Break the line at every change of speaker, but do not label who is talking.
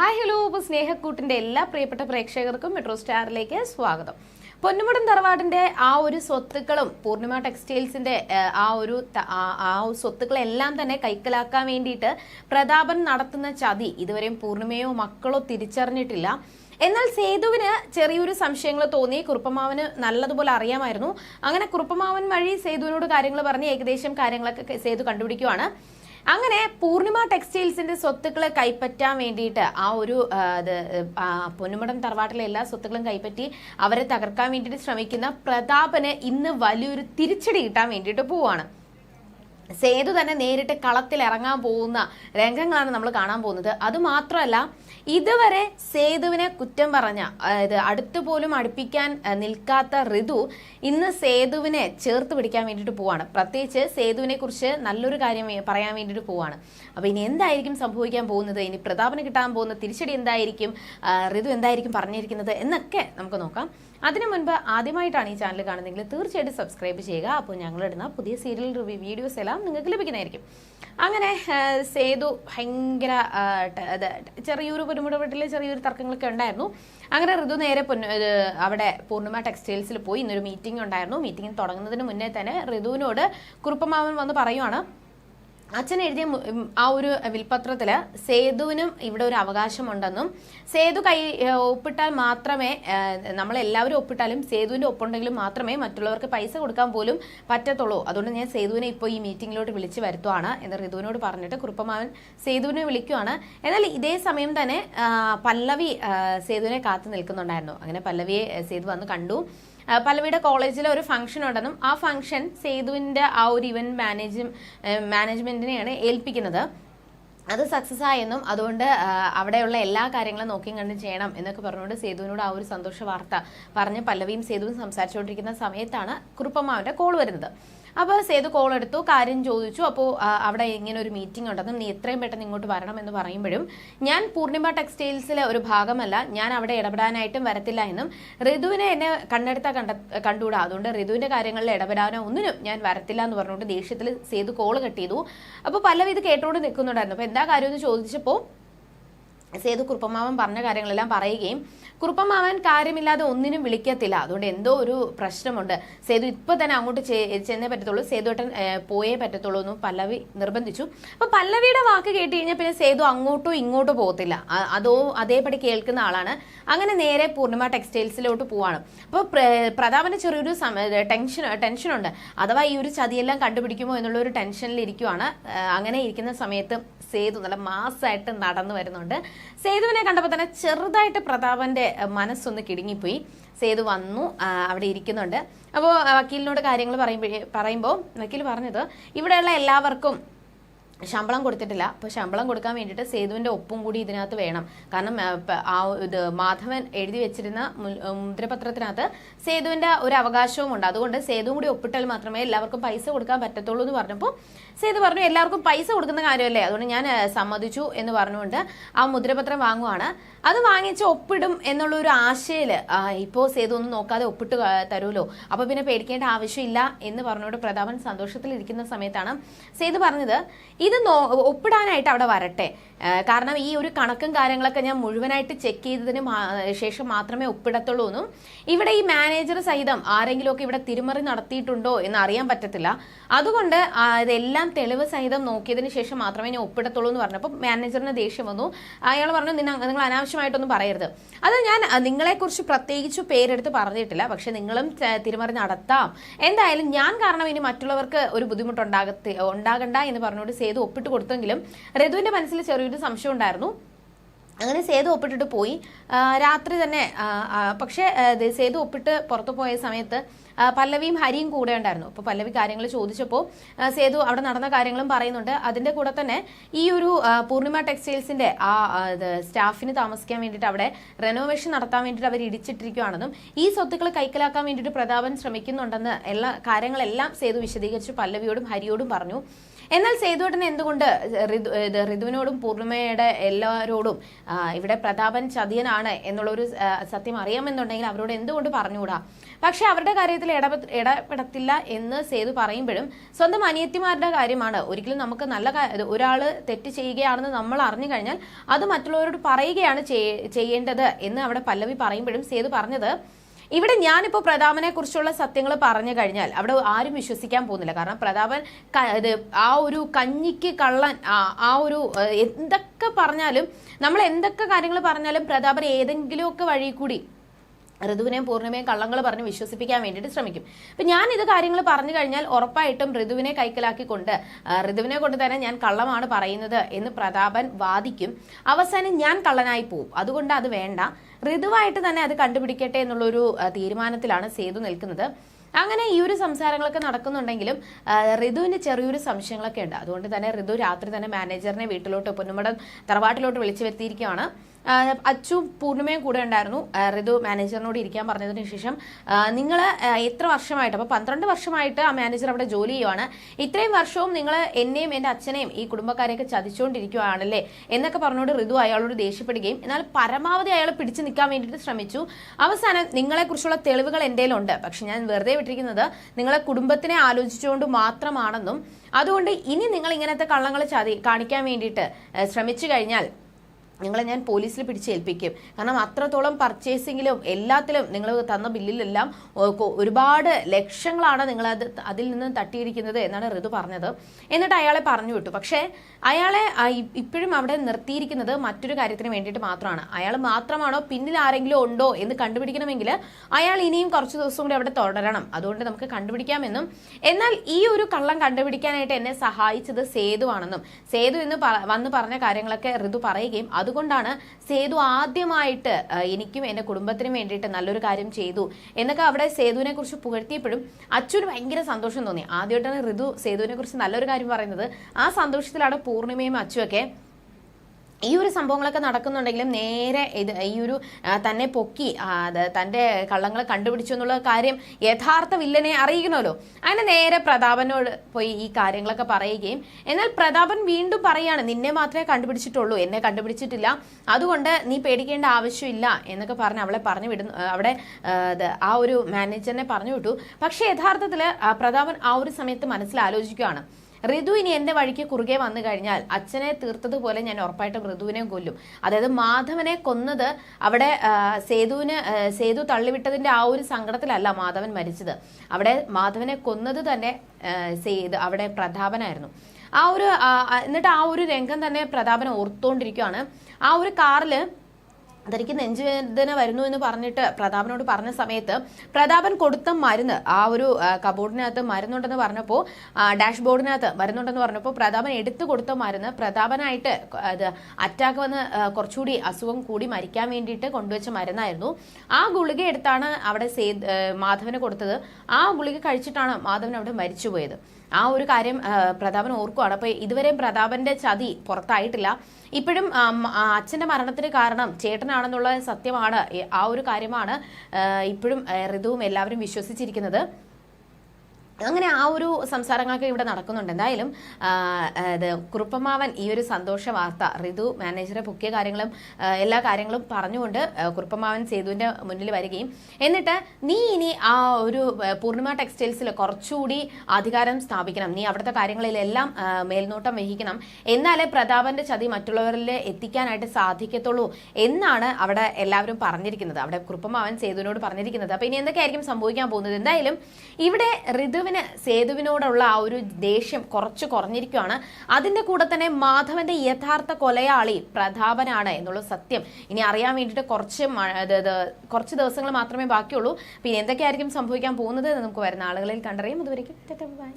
Hi hello ഇപ്പോൾ സ്നേഹക്കൂട്ടിന്റെ എല്ലാ പ്രിയപ്പെട്ട പ്രേക്ഷകർക്കും മെട്രോ സ്റ്റാറിലേക്ക് സ്വാഗതം. പൊന്നുമുടൻ തറവാടിന്റെ ആ ഒരു സ്വത്തുക്കളും പൂർണിമ ടെക്സ്റ്റൈൽസിന്റെ ആ ഒരു ആ സ്വത്തുക്കളെല്ലാം തന്നെ കൈക്കലാക്കാൻ വേണ്ടിയിട്ട് പ്രതാപൻ നടത്തുന്ന ചതി ഇതുവരെയും പൂർണിമയോ മക്കളോ തിരിച്ചറിഞ്ഞിട്ടില്ല. എന്നാൽ സേതുവിന് ചെറിയൊരു സംശയങ്ങൾ തോന്നി. കുറുപ്പമാവന് നല്ലതുപോലെ അറിയാമായിരുന്നു. അങ്ങനെ കുറുപ്പമാവൻ വഴി സേതുവിനോട് കാര്യങ്ങൾ പറഞ്ഞ് ഏകദേശം കാര്യങ്ങളൊക്കെ സേതു കണ്ടുപിടിക്കുവാണ്. അങ്ങനെ പൂർണിമ ടെക്സ്റ്റൈൽസിന്റെ സ്വത്തുക്കളെ കൈപ്പറ്റാൻ വേണ്ടിയിട്ട് ആ ഒരു പൊന്നുമടം തറവാട്ടിലെ എല്ലാ സ്വത്തുക്കളും കൈപ്പറ്റി അവരെ തകർക്കാൻ വേണ്ടിയിട്ട് ശ്രമിക്കുന്ന പ്രതാപന് ഇന്ന് വലിയൊരു തിരിച്ചടി കിട്ടാൻ വേണ്ടിയിട്ട് പോവാണ്. സേതു തന്നെ നേരിട്ട് കളത്തിൽ ഇറങ്ങാൻ പോകുന്ന രംഗങ്ങളാണ് നമ്മൾ കാണാൻ പോകുന്നത്. അത് മാത്രമല്ല ഇതുവരെ സേതുവിനെ കുറ്റം പറഞ്ഞ അതായത് അടുത്തു പോലും അടുപ്പിക്കാൻ നിൽക്കാത്ത ഋതു ഇന്ന് സേതുവിനെ ചേർത്ത് പിടിക്കാൻ വേണ്ടിയിട്ട് പോവാണ്. പ്രത്യേകിച്ച് സേതുവിനെ കുറിച്ച് നല്ലൊരു കാര്യം പറയാൻ വേണ്ടിയിട്ട് പോവാണ്. അപ്പൊ ഇനി എന്തായിരിക്കും സംഭവിക്കാൻ പോകുന്നത്? ഇനി പ്രതാപന് കിട്ടാൻ പോകുന്ന തിരിച്ചടി എന്തായിരിക്കും? ഋതു എന്തായിരിക്കും പറഞ്ഞിരിക്കുന്നത്? എന്നൊക്കെ നമുക്ക് നോക്കാം. അതിനു മുൻപ് ആദ്യമായിട്ടാണ് ഈ ചാനൽ കാണുന്നതെങ്കിൽ തീർച്ചയായിട്ടും സബ്സ്ക്രൈബ് ചെയ്യുക. അപ്പോൾ ഞങ്ങളിടുന്ന പുതിയ സീരിയൽ റിവ്യൂ വീഡിയോസ് എല്ലാം നിങ്ങൾക്ക് ലഭിക്കുന്നതായിരിക്കും. അങ്ങനെ സേതു ഭയങ്കര ചെറിയൊരു പുരുമുട വീട്ടിൽ ചെറിയൊരു തർക്കങ്ങളൊക്കെ ഉണ്ടായിരുന്നു. അങ്ങനെ ഋതു നേരെ അവിടെ പൂർണിമ ടെക്സ്റ്റൈൽസിൽ പോയി. ഇന്നൊരു മീറ്റിംഗ് ഉണ്ടായിരുന്നു. മീറ്റിംഗ് തുടങ്ങുന്നതിന് മുന്നേ തന്നെ ഋതുവിനോട് കുറുപ്പമാവൻ വന്ന് പറയുവാണ്. അച്ഛൻ എഴുതിയ ആ ഒരു വിൽപത്രത്തിൽ സേതുവിനും ഇവിടെ ഒരു അവകാശമുണ്ടെന്നും സേതു കൈ ഒപ്പിട്ടാൽ മാത്രമേ നമ്മളെല്ലാവരും ഒപ്പിട്ടാലും സേതുവിന്റെ ഒപ്പുണ്ടെങ്കിലും മാത്രമേ മറ്റുള്ളവർക്ക് പൈസ കൊടുക്കാൻ പോലും പറ്റത്തുള്ളൂ. അതുകൊണ്ട് ഞാൻ സേതുവിനെ ഇപ്പോൾ ഈ മീറ്റിംഗിലോട്ട് വിളിച്ച് വരുത്തുവാണ് എന്ന് ഋതുവിനോട് പറഞ്ഞിട്ട് കുറുപ്പമാവൻ സേതുവിനെ വിളിക്കുവാണ്. എന്നാൽ ഇതേ സമയം തന്നെ പല്ലവി സേതുവിനെ കാത്തു നിൽക്കുന്നുണ്ടായിരുന്നു. അങ്ങനെ പല്ലവിയെ സേതു വന്ന് കണ്ടു. പല്ലവിയുടെ കോളേജിൽ ഒരു ഫംഗ്ഷൻ ഉണ്ടെന്നും ആ ഫംഗ്ഷൻ സേതുവിന്റെ ആ ഒരു ഇവന്റ് മാനേജ് മാനേജ്മെന്റിനെയാണ് ഏൽപ്പിക്കുന്നത്. അത് സക്സസ് ആയെന്നും അതുകൊണ്ട് അവിടെയുള്ള എല്ലാ കാര്യങ്ങളും നോക്കിയും കണ്ടും ചെയ്യണം എന്നൊക്കെ പറഞ്ഞുകൊണ്ട് സേതുവിനോട് ആ ഒരു സന്തോഷ വാർത്ത പറഞ്ഞ് പല്ലവിയും സേതുവും സംസാരിച്ചുകൊണ്ടിരിക്കുന്ന സമയത്താണ് കുറുപ്പമ്മാവിന്റെ കോൾ വരുന്നത്. അപ്പോൾ സേതു കോൾ എടുത്തു കാര്യം ചോദിച്ചു. അപ്പോൾ അവിടെ ഇങ്ങനെ ഒരു മീറ്റിംഗ് ഉണ്ടെന്നും നീ എത്രയും പെട്ടെന്ന് ഇങ്ങോട്ട് വരണം എന്ന് പറയുമ്പോഴും ഞാൻ പൂർണിമ ടെക്സ്റ്റൈൽസിലെ ഒരു ഭാഗമല്ല. ഞാൻ അവിടെ ഇടപെടാനായിട്ടും വരത്തില്ല എന്നും ഋതുവിനെ എന്നെ കണ്ടെടുത്താൽ കണ്ട കണ്ടുകൂടാ. അതുകൊണ്ട് ഋതുവിന്റെ കാര്യങ്ങളിൽ ഇടപെടാനോ ഒന്നിനും ഞാൻ വരത്തില്ല എന്ന് പറഞ്ഞുകൊണ്ട് ദേഷ്യത്തിൽ സേതു കോൾ കട്ട് ചെയ്തു. അപ്പോൾ പല്ലവി ഇത് കേട്ടോണ്ട് നിൽക്കുന്നുണ്ടായിരുന്നു അപ്പോൾ എന്താ കാര്യം എന്ന് ചോദിച്ചപ്പോൾ സേതു കുറുപ്പമാവൻ പറഞ്ഞ കാര്യങ്ങളെല്ലാം പറയുകയും കുറുപ്പമാവൻ കാര്യമില്ലാതെ ഒന്നിനും വിളിക്കത്തില്ല. അതുകൊണ്ട് എന്തോ ഒരു പ്രശ്നമുണ്ട്. സേതു ഇപ്പൊ തന്നെ അങ്ങോട്ട് ചെന്നേ പറ്റത്തുള്ളൂ. സേതുട്ടൻ പോയേ പറ്റത്തുള്ളൂ എന്ന് പല്ലവി നിർബന്ധിച്ചു. അപ്പൊ പല്ലവിയുടെ വാക്ക് കേട്ട് കഴിഞ്ഞാൽ പിന്നെ സേതു അങ്ങോട്ടോ ഇങ്ങോട്ടോ പോകത്തില്ല. അതോ അതേപടി കേൾക്കുന്ന ആളാണ്. അങ്ങനെ നേരെ പൂർണിമ ടെക്സ്റ്റൈൽസിലോട്ട് പോവാണ്. അപ്പോൾ പ്രതാപന് ചെറിയൊരു ടെൻഷൻ ടെൻഷനുണ്ട്. അഥവാ ഈ ഒരു ചതിയെല്ലാം കണ്ടുപിടിക്കുമോ എന്നുള്ള ഒരു ടെൻഷനിൽ ഇരിക്കുവാണ് അങ്ങനെ ഇരിക്കുന്ന സമയത്ത് സേതു നല്ല മാസമായിട്ട് നടന്നു വരുന്നുണ്ട്. സേതുവിനെ കണ്ടപ്പോൾ തന്നെ ചെറുതായിട്ട് പ്രതാപന്റെ മനസ്സൊന്ന് കിടുങ്ങിപ്പോയി. സേതു വന്നു അവിടെ ഇരിക്കുന്നുണ്ട്. അപ്പോൾ വക്കീലിനോട് കാര്യങ്ങൾ പറയുമ്പോഴേ പറയുമ്പോൾ വക്കീൽ പറഞ്ഞത് ഇവിടെയുള്ള എല്ലാവർക്കും ശമ്പളം കൊടുത്തിട്ടില്ല. അപ്പോൾ ശമ്പളം കൊടുക്കാൻ വേണ്ടിയിട്ട് സേതുവിന്റെ ഒപ്പും കൂടി ഇതിനകത്ത് വേണം. കാരണം ആ, ഇത് മാധവൻ എഴുതി വെച്ചിരുന്ന മുദ്രപത്രത്തിനകത്ത് സേതുവിന്റെ ഒരു അവകാശവും ഉണ്ട് അതുകൊണ്ട് സേതുവും കൂടി ഒപ്പിട്ടാൽ മാത്രമേ എല്ലാവർക്കും പൈസ കൊടുക്കാൻ പറ്റത്തുള്ളൂ എന്ന് പറഞ്ഞപ്പോൾ സേതു പറഞ്ഞു എല്ലാവർക്കും പൈസ കൊടുക്കുന്ന കാര്യമല്ലേ? അതുകൊണ്ട് ഞാൻ സമ്മതിച്ചു എന്ന് പറഞ്ഞുകൊണ്ട് ആ മുദ്രപത്രം വാങ്ങുവാണ്. അത് വാങ്ങിച്ച് ഒപ്പിടും എന്നുള്ള ഒരു ആശയിൽ ഇപ്പോൾ ഇപ്പോ സേതു ഒന്നും നോക്കാതെ ഒപ്പിട്ട് തരുമല്ലോ അപ്പൊ പിന്നെ പേടിക്കേണ്ട ആവശ്യമില്ല എന്ന് പറഞ്ഞുകൊണ്ട് പ്രതാപൻ സന്തോഷത്തിൽ ഇരിക്കുന്ന സമയത്താണ് സേതു പറഞ്ഞത് ഇത് ഒപ്പിടാനായിട്ട് അവിടെ വരട്ടെ. കാരണം ഈ ഒരു കണക്കും കാര്യങ്ങളൊക്കെ ഞാൻ മുഴുവനായിട്ട് ചെക്ക് ചെയ്തതിന് ശേഷം മാത്രമേ ഒപ്പിടത്തുള്ളൂ എന്നും ഇവിടെ ഈ മാനേജർ സഹിതം ആരെങ്കിലുമൊക്കെ ഇവിടെ തിരുമറി നടത്തിയിട്ടുണ്ടോ എന്ന് അറിയാൻ പറ്റത്തില്ല. അതുകൊണ്ട് ആ, ഇതെല്ലാം തെളിവ് സഹിതം നോക്കിയതിന് ശേഷം മാത്രമേ ഞാൻ ഒപ്പിടത്തുള്ളൂ എന്ന് പറഞ്ഞപ്പോൾ മാനേജറിന് ദേഷ്യം വന്നു. അയാൾ പറഞ്ഞു "നിന്ന- നിങ്ങൾ അനാവശ്യമായിട്ടൊന്നും പറയരുത്. അത് ഞാൻ നിങ്ങളെക്കുറിച്ച് പ്രത്യേകിച്ച് പേരെടുത്ത് പറഞ്ഞിട്ടില്ല. പക്ഷെ നിങ്ങളും തിരുമറി നടത്താം. എന്തായാലും ഞാൻ കാരണം ഇനി മറ്റുള്ളവർക്ക് ഒരു ബുദ്ധിമുട്ടുണ്ടാകത്തി ഉണ്ടാകണ്ട എന്ന് പറഞ്ഞുകൊണ്ട് സേതു ഒപ്പിട്ട് കൊടുത്തെങ്കിലും ഋതുവിന്റെ മനസ്സിൽ ചെറിയൊരു സംശയം ഉണ്ടായിരുന്നു. അങ്ങനെ സേതു ഒപ്പിട്ടിട്ട് പോയി. രാത്രി തന്നെ പക്ഷേ സേതു ഒപ്പിട്ട് പുറത്തു പോയ സമയത്ത് പല്ലവിയും ഹരിയും കൂടെ ഉണ്ടായിരുന്നു. അപ്പോൾ പല്ലവി കാര്യങ്ങൾ ചോദിച്ചപ്പോൾ സേതു അവിടെ നടന്ന കാര്യങ്ങളും പറയുന്നുണ്ട്. അതിന്റെ കൂടെ തന്നെ ഈ ഒരു പൂർണിമ ടെക്സ്റ്റൈൽസിന്റെ ആ സ്റ്റാഫിന് താമസിക്കാൻ വേണ്ടിയിട്ട് അവിടെ റെനോവേഷൻ നടത്താൻ വേണ്ടിയിട്ട് അവർ ഇടിച്ചിട്ടിരിക്കുകയാണെന്നും ഈ സ്വത്തുക്കൾ കൈക്കലാക്കാൻ വേണ്ടിയിട്ട് പ്രതാപൻ ശ്രമിക്കുന്നുണ്ടെന്ന് എല്ലാ കാര്യങ്ങളെല്ലാം സേതു വിശദീകരിച്ച് പല്ലവിയോടും ഹരിയോടും പറഞ്ഞു. എന്നാൽ സേതുവേട്ടൻ എന്തുകൊണ്ട് ഋതു ഋതുവിനോടും പൂർണിമയുടെ എല്ലാവരോടും ഇവിടെ പ്രതാപൻ ചതിയനാണ് എന്നുള്ളൊരു സത്യം അറിയാമെന്നുണ്ടെങ്കിൽ അവരോട് എന്തുകൊണ്ട് പറഞ്ഞുകൂടാ? പക്ഷെ അവരുടെ കാര്യത്തിൽ ഇടപെ ഇടപെടത്തില്ല എന്ന് സേതു പറയുമ്പോഴും സ്വന്തം അനിയത്തിമാരുടെ കാര്യമാണ്. ഒരിക്കലും നമുക്ക് നല്ല ഒരാൾ തെറ്റ് ചെയ്യുകയാണെന്ന് നമ്മൾ അറിഞ്ഞു കഴിഞ്ഞാൽ അത് മറ്റുള്ളവരോട് പറയുകയാണ് ചെയ്യ- ചെയ്യേണ്ടത് എന്ന് അവിടെ പല്ലവി പറയുമ്പോഴും സേതു പറഞ്ഞത് ഇവിടെ ഞാനിപ്പോൾ പ്രതാപനെ കുറിച്ചുള്ള സത്യങ്ങൾ പറഞ്ഞു കഴിഞ്ഞാൽ അവിടെ ആരും വിശ്വസിക്കാൻ പോകുന്നില്ല. കാരണം പ്രതാപൻ ഇത് ആ ഒരു കഞ്ഞിക്ക് കള്ളൻ ആ- ഒരു എന്തൊക്കെ പറഞ്ഞാലും നമ്മൾ എന്തൊക്കെ കാര്യങ്ങൾ പറഞ്ഞാലും പ്രതാപൻ ഏതെങ്കിലുമൊക്കെ വഴി കൂടി ഋതുവിനെയും പൂർണിമയും കള്ളങ്ങൾ പറഞ്ഞ് വിശ്വസിപ്പിക്കാൻ വേണ്ടിയിട്ട് ശ്രമിക്കും. അപ്പൊ ഞാൻ ഇത് കാര്യങ്ങൾ പറഞ്ഞു കഴിഞ്ഞാൽ ഉറപ്പായിട്ടും ഋതുവിനെ കൈക്കലാക്കിക്കൊണ്ട് ഋതുവിനെ കൊണ്ട് തന്നെ ഞാൻ കള്ളമാണ് പറയുന്നത് എന്ന് പ്രതാപൻ വാദിക്കും. അവസാനം ഞാൻ കള്ളനായി പോവും. അതുകൊണ്ട് അത് വേണ്ട. ഋതുവായിട്ട് തന്നെ അത് കണ്ടുപിടിക്കട്ടെ എന്നുള്ളൊരു തീരുമാനത്തിലാണ് സേതു നിൽക്കുന്നത്. അങ്ങനെ ഈ ഒരു സംസാരങ്ങളൊക്കെ നടക്കുന്നുണ്ടെങ്കിലും ഋതുവിന് ചെറിയൊരു സംശയങ്ങളൊക്കെ ഉണ്ട്. അതുകൊണ്ട് തന്നെ ഋതു രാത്രി തന്നെ മാനേജറിനെ വീട്ടിലോട്ട് പൊന്നുമടം തറവാട്ടിലോട്ട് വിളിച്ചു വരുത്തിയിരിക്കുകയാണ്. അച്ചു പൂർണിമയും കൂടെ ഉണ്ടായിരുന്നു. ഋതു മാനേജറിനോട് ഇരിക്കാൻ പറഞ്ഞതിന് ശേഷം നിങ്ങൾ എത്ര വർഷമായിട്ട് അപ്പോൾ പന്ത്രണ്ട് വർഷമായിട്ട് ആ മാനേജർ അവിടെ ജോലി ചെയ്യുവാണ്. ഇത്രയും വർഷവും നിങ്ങൾ എന്നെയും എന്റെ അച്ഛനെയും ഈ കുടുംബക്കാരെയൊക്കെ ചതിച്ചുകൊണ്ടിരിക്കുകയാണല്ലേ എന്നൊക്കെ പറഞ്ഞുകൊണ്ട് ഋതു അയാളോട് ദേഷ്യപ്പെടുകയും എന്നാൽ പരമാവധി അയാളെ പിടിച്ചു നിൽക്കാൻ വേണ്ടിയിട്ട് ശ്രമിച്ചു. അവസാനം നിങ്ങളെക്കുറിച്ചുള്ള തെളിവുകൾ ഉണ്ട് പക്ഷെ ഞാൻ വെറുതെ വിട്ടിരിക്കുന്നത് നിങ്ങളെ കുടുംബത്തിനെ ആലോചിച്ചുകൊണ്ട് മാത്രമാണെന്നും അതുകൊണ്ട് ഇനി നിങ്ങൾ ഇങ്ങനത്തെ കള്ളങ്ങൾ ചതി കാണിക്കാൻ വേണ്ടിയിട്ട് ശ്രമിച്ചു കഴിഞ്ഞാൽ നിങ്ങളെ ഞാൻ പോലീസിൽ പിടിച്ചേൽപ്പിക്കും കാരണം അത്രത്തോളം പർച്ചേസിങ്ങിലും എല്ലാത്തിലും നിങ്ങൾ തന്ന ബില്ലിലെല്ലാം ഒരുപാട് ലക്ഷങ്ങളാണ് നിങ്ങൾ അത് അതിൽ നിന്ന് തട്ടിയിരിക്കുന്നത് എന്നാണ് ഋതു പറഞ്ഞത്. എന്നിട്ട് അയാളെ പറഞ്ഞു വിട്ടു. പക്ഷേ അയാളെ ഇപ്പോഴും അവിടെ നിർത്തിയിരിക്കുന്നത് മറ്റൊരു കാര്യത്തിന് വേണ്ടിയിട്ട് മാത്രമാണ്. അയാൾ മാത്രമാണോ പിന്നിൽ ആരെങ്കിലും ഉണ്ടോ എന്ന് കണ്ടുപിടിക്കണമെങ്കിൽ അയാൾ ഇനിയും കുറച്ച് ദിവസം കൂടി അവിടെ തുടരണം. അതുകൊണ്ട് നമുക്ക് കണ്ടുപിടിക്കാമെന്നും എന്നാൽ ഈ ഒരു കള്ളം കണ്ടുപിടിക്കാനായിട്ട് എന്നെ സഹായിച്ചത് സേതുവാണെന്നും. സേതു എന്ന് വന്ന് പറഞ്ഞ കാര്യങ്ങളൊക്കെ ഋതു പറയുകയും അതുകൊണ്ടാണ് സേതു ആദ്യമായിട്ട് എനിക്കും എന്റെ കുടുംബത്തിനും വേണ്ടിയിട്ട് നല്ലൊരു കാര്യം ചെയ്തു എന്നൊക്കെ അവിടെ സേതുവിനെ കുറിച്ച് പുകഴ്ത്തിയപ്പോഴും അച്ഛന് ഭയങ്കര സന്തോഷം തോന്നി. ആദ്യമായിട്ടാണ് ഋതു സേതുവിനെ കുറിച്ച് നല്ലൊരു കാര്യം പറയുന്നത്. ആ സന്തോഷത്തിലാണ് പൂർണിമയും അച്ചുവൊക്കെ ഈ ഒരു സംഭവങ്ങളൊക്കെ നടക്കുന്നുണ്ടെങ്കിലും നേരെ ഇത് ഈ ഒരു തന്നെ പൊക്കി അത് തന്റെ കള്ളങ്ങൾ കണ്ടുപിടിച്ചു എന്നുള്ള കാര്യം യഥാർത്ഥ വില്ലനെ അറിയിക്കണമല്ലോ. അങ്ങനെ നേരെ പ്രതാപനോട് പോയി ഈ കാര്യങ്ങളൊക്കെ പറയുകയും എന്നാൽ പ്രതാപൻ വീണ്ടും പറയാണ് നിന്നെ മാത്രമേ കണ്ടുപിടിച്ചിട്ടുള്ളൂ എന്നെ കണ്ടുപിടിച്ചിട്ടില്ല. അതുകൊണ്ട് നീ പേടിക്കേണ്ട ആവശ്യമില്ല എന്നൊക്കെ പറഞ്ഞ് അവളെ പറഞ്ഞു വിടുന്നു അവിടെ ആ, ഒരു മാനേജറിനെ പറഞ്ഞു വിട്ടു. പക്ഷേ യഥാർത്ഥത്തിൽ പ്രതാപൻ ആ ഒരു സമയത്ത് മനസ്സിൽ ആലോചിക്കുകയാണ്. ഋതു ഇനി എന്റെ വഴിക്ക് കുറുകെ വന്നു കഴിഞ്ഞാൽ അച്ഛനെ തീർത്തതുപോലെ ഞാൻ ഉറപ്പായിട്ടും ഋതുവിനെ കൊല്ലും. അതായത് മാധവനെ കൊന്നത് അവിടെ സേതുവിന് സേതു തള്ളിവിട്ടതിന്റെ ആ ഒരു സങ്കടത്തിലല്ല മാധവൻ മരിച്ചത്. അവിടെ മാധവനെ കൊന്നത് തന്നെ സേതു അവിടെ പ്രതാപനായിരുന്നു. ആ ഒരു എന്നിട്ട് ആ ഒരു രംഗം തന്നെ പ്രതാപനെ ഓർത്തുകൊണ്ടിരിക്കുകയാണ് ആ ഒരു കാറിൽ തനിക്ക് നെഞ്ചുവേദന വരുന്നു എന്ന് പറഞ്ഞിട്ട് പ്രതാപനോട് പറഞ്ഞ സമയത്ത് പ്രതാപൻ കൊടുത്ത മരുന്ന് ആ ഒരു കബോർഡിനകത്ത് മരുന്നുണ്ടെന്ന് പറഞ്ഞപ്പോൾ ഡാഷ് ബോർഡിനകത്ത് മരുന്നുണ്ടെന്ന് പറഞ്ഞപ്പോൾ പ്രതാപൻ എടുത്തു കൊടുത്ത മരുന്ന് പ്രതാപനായിട്ട് അത് അറ്റാക്ക് വന്ന് കുറച്ചുകൂടി അസുഖം കൂടി മരിക്കാൻ വേണ്ടിയിട്ട് കൊണ്ടുവച്ച മരുന്നായിരുന്നു. ആ ഗുളിക എടുത്താണ് അവിടെ സേ മാധവന് കൊടുത്തത്. ആ ഗുളിക കഴിച്ചിട്ടാണ് മാധവൻ അവിടെ മരിച്ചുപോയത്. ആ ഒരു കാര്യം പ്രതാപൻ ഓർക്കുവാണ്. അപ്പൊ ഇതുവരെയും പ്രതാപന്റെ ചതി പുറത്തായിട്ടില്ല. ഇപ്പോഴും അച്ഛന്റെ മരണത്തിന് കാരണം ചേട്ടനാണെന്നുള്ള സത്യമാണ്. ആ ഒരു കാര്യമാണ് ഇപ്പോഴും ഋതുവും എല്ലാവരും വിശ്വസിച്ചിരിക്കുന്നത്. അങ്ങനെ ആ ഒരു സംസാരങ്ങളൊക്കെ ഇവിടെ നടക്കുന്നുണ്ട്. എന്തായാലും ഇത് കുറുപ്പമാവൻ ഈ ഒരു സന്തോഷ വാർത്ത ഋതു മാനേജറെ പൊക്കിയ കാര്യങ്ങളും എല്ലാ കാര്യങ്ങളും പറഞ്ഞുകൊണ്ട് കുറുപ്പമാവൻ സേതുവിന്റെ മുന്നിൽ വരികയും. എന്നിട്ട് നീ ഇനി ആ ഒരു പൂർണിമ ടെക്സ്റ്റൈൽസിൽ കുറച്ചുകൂടി അധികാരം സ്ഥാപിക്കണം. നീ അവിടുത്തെ കാര്യങ്ങളിലെല്ലാം മേൽനോട്ടം വഹിക്കണം. എന്നാലേ പ്രതാപന്റെ ചതി മറ്റുള്ളവരിൽ എത്തിക്കാനായിട്ട് സാധിക്കത്തുള്ളൂ എന്നാണ് അവിടെ എല്ലാവരും പറഞ്ഞിരിക്കുന്നത്. അവിടെ കുറുപ്പമാവൻ സേതുവിനോട് പറഞ്ഞിരിക്കുന്നത്. അപ്പോൾ ഇനി എന്തൊക്കെയായിരിക്കും സംഭവിക്കാൻ പോകുന്നത്? എന്തായാലും ഇവിടെ ഋതുവിന് സേതുവിനോടുള്ള ആ ഒരു ദേഷ്യം കുറച്ച് കുറഞ്ഞിരിക്കുകയാണ് അതിന്റെ കൂടെ തന്നെ മാധവന്റെ യഥാർത്ഥ കൊലയാളി പ്രതാപനാണ് എന്നുള്ള സത്യം ഇനി അറിയാൻ വേണ്ടിയിട്ട് കുറച്ച് കുറച്ച് ദിവസങ്ങൾ മാത്രമേ ബാക്കിയുള്ളൂ. പിന്നെ എന്തൊക്കെയായിരിക്കും സംഭവിക്കാൻ പോകുന്നത് എന്ന് നമുക്ക് വരുന്ന ആളുകളിൽ കണ്ടറിയാം. അതുവരെയും ബൈ.